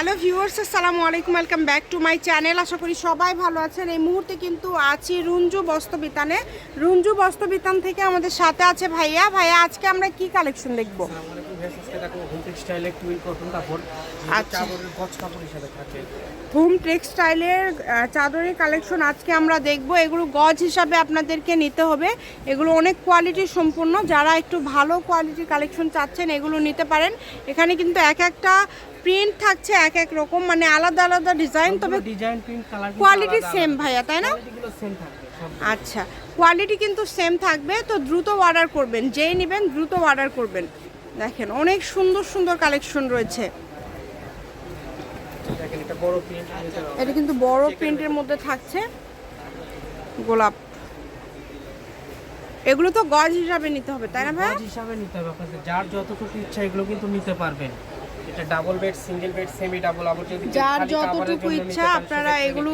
Hello viewers, আসসালামু আলাইকুম, welcome back to my channel. আশা করি সবাই ভালো আছেন। এই মুহূর্তে কিন্তু আছি রুঞ্জু বস্ত্রবিতানে। রুঞ্জু বস্ত্রবিতান থেকে আমাদের সাথে আছে ভাইয়া। ভাইয়া, আজকে আমরা কি কালেকশন দেখব? ভেস আজকে দেখো টুইল কটন কাপড় আচ্ছা। চাদরের গজ কাপড় হিসাবে থাকে। হোম টেক্সটাইলের চাদরের কালেকশন আজকে আমরা দেখব। এগুলো গজ হিসাবে আপনাদেরকে নিতে হবে। এগুলো অনেক কোয়ালিটি সম্পূর্ণ। যারা একটু ভালো কোয়ালিটির কালেকশন চাচ্ছেন এগুলো নিতে পারেন। এখানে কিন্তু এক একটা প্রিন্ট থাকছে এক এক রকম। মানে আলাদা আলাদা ডিজাইন তবে design print colour quality same ভাইয়া তাই না? সেম থাকবে আচ্ছা কোয়ালিটি কিন্তু সেম থাকবে। তো দ্রুত অর্ডার করবেন। যেই নেবেন দ্রুত অর্ডার করবেন। দেখেন অনেক সুন্দর সুন্দর কালেকশন রয়েছে। এটা বড় প্রিন্ট এটা কিন্তু বড় প্রিন্টের মধ্যে থাকছে। গোলাপ। এগুলো তো গজ হিসাবে নিতে হবে তাই না ভাই? গজ হিসাবে নিতে হবে আপনাদের। যার যত যতটুকু ইচ্ছা এগুলো কিন্তু নিতে পারবেন। Double bed single bed semi double যদি যার যতটুকু ইচ্ছা আপনারা এগুলো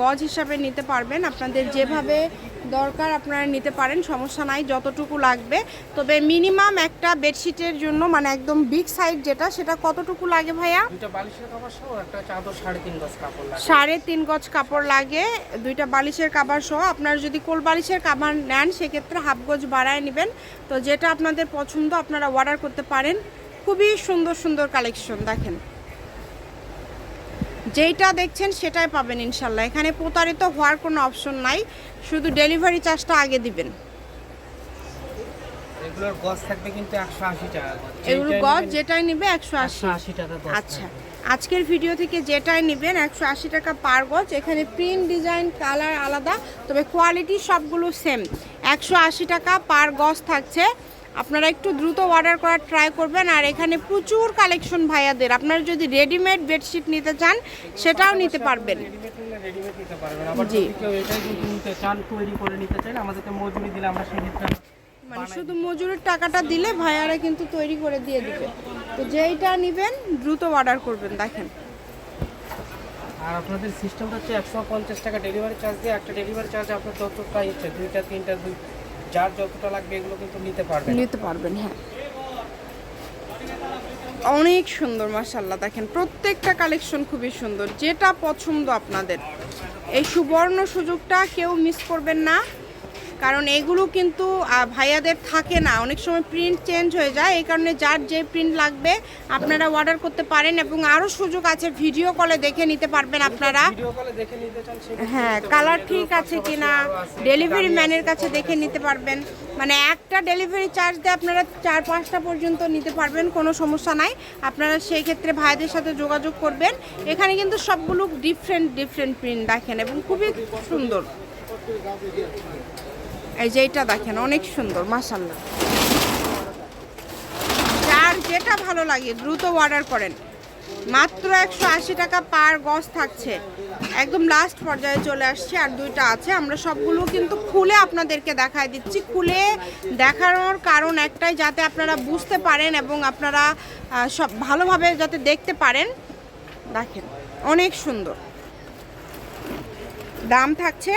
গজ হিসাবে নিতে পারবেন। আপনাদের যেভাবে দরকার আপনারা নিতে পারেন সমস্যা নাই যতটুকু লাগবে। তবে মিনিমাম একটা বেডশিটের জন্য মানে একদম বিগ সাইজ যেটা সেটা কতটুকু লাগে ভাইয়া? দুইটা বালিশের কভার সহ একটা চাদর সাড়ে তিন গজ কাপড় লাগে। সাড়ে তিন গজ কাপড় লাগে দুইটা বালিশের কাবার সহ। আপনারা যদি কোল বালিশের কাবার নেন সেক্ষেত্রে হাফ গজ বাড়ায় নেবেন। তো যেটা আপনাদের পছন্দ আপনারা অর্ডার করতে পারেন। খুবই সুন্দর সুন্দর কালেকশন দেখেন। যেইটা দেখছেন সেটাই পাবেন ইনশাল্লাহ। এখানে প্রতারিত হওয়ার কোনো অপশন নাই শুধু ডেলিভারি চার্জটা আগে দিবেন। এগুলোর গজ থাকবে কিন্তু একশো আশি টাকা এগুলো গজ যেটাই নেবে টাকা গজ আচ্ছা আজকের ভিডিও থেকে যেটাই নেবেন টাকা পার গজ। এখানে প্রিন্ট ডিজাইন কালার আলাদা তবে কোয়ালিটি সবগুলো সেম একশো আশি টাকা পার গজ থাকছে। আপনারা একটু দ্রুত অর্ডার করার ট্রাই করবেন। আর এখানে প্রচুর কালেকশন ভাইয়াদের। আপনারা যদি রেডিমেড বেডশিট নিতে চান সেটাও নিতে পারবেন। জি। মানে শুধু মজুরির টাকাটা দিলে ভাইয়ারা কিন্তু তৈরি করে দিয়ে দিবে। তো যেইটা নেবেন দ্রুত অর্ডার করবেন দেখেন। আর আপনাদের সিস্টেমটা হচ্ছে একশো পঞ্চাশ টাকা ডেলিভারি চার্জ দিয়ে একটা ডেলিভারি চার্জ আপনার যতটা ইচ্ছে দুইটা তিনটা দুই যার যতটা লাগবে এগুলো কিন্তু নিতে পারবেন। নিতে পারবেন হ্যাঁ। অনেক সুন্দর মাসাল্লাহ দেখেন, প্রত্যেকটা কালেকশন খুবই সুন্দর, যেটা পছন্দ আপনাদের। এই সুবর্ণ সুযোগটা কেউ মিস করবেন না। কারণ এগুলো কিন্তু ভাইয়াদের থাকে না। অনেক সময় প্রিন্ট চেঞ্জ হয়ে যায় এই কারণে যার যে প্রিন্ট লাগবে আপনারা অর্ডার করতে পারেন এবং আরও সুযোগ আছে ভিডিও কলে দেখে নিতে পারবেন আপনারা। হ্যাঁ কালার ঠিক আছে কিনা ডেলিভারি ম্যানের কাছে দেখে নিতে পারবেন। মানে একটা ডেলিভারি চার্জ দিয়ে আপনারা চার পাঁচটা পর্যন্ত নিতে পারবেন কোনো সমস্যা নাই। আপনারা সেই ক্ষেত্রে ভাইদের সাথে যোগাযোগ করবেন। এখানে কিন্তু সবগুলো ডিফারেন্ট ডিফারেন্ট প্রিন্ট দেখেন এবং খুবই সুন্দর। এই যে এটা দেখেন, অনেক সুন্দর মাসাল্লাহ যার যেটা ভালো লাগে, দ্রুত অর্ডার করেন। মাত্র একশো আশি টাকা পার গজ থাকছে। একদম লাস্ট পর্যায়ে চলে আসছে, আর দুইটা আছে। আমরা সবগুলো কিন্তু খুলে আপনাদেরকে দেখায় দিচ্ছি। খুলে দেখানোর কারণ একটাই, যাতে আপনারা বুঝতে পারেন এবং আপনারা সব ভালোভাবে যাতে দেখতে পারেন। দেখেন, অনেক সুন্দর। দাম থাকছে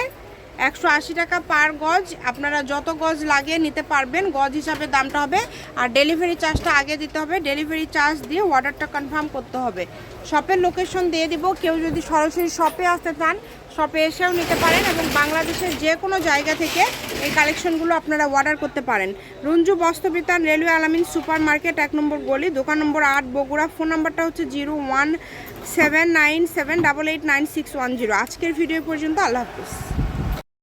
একশো আশি টাকা পার গজ। আপনারা যত গজ লাগে নিতে পারবেন, গজ হিসাবে দামটা হবে। আর ডেলিভারি চার্জটা আগে দিতে হবে। ডেলিভারি চার্জ দিয়ে অর্ডারটা কনফার্ম করতে হবে। শপের লোকেশন দিয়ে দিব। কেউ যদি সরাসরি শপে আসতে চান শপে এসেও নিতে পারেন এবং বাংলাদেশের যে কোনো জায়গা থেকে এই কালেকশনগুলো আপনারা অর্ডার করতে পারেন। Ranju Bastrabitan railway Alamin super market এক নম্বর গলি, দোকান নম্বর আট, বগুড়া। ফোন নাম্বারটা হচ্ছে zero one seven nine seven double eight nine six one zero. আজকের ভিডিও পর্যন্ত আল্লাহ হাফিজ।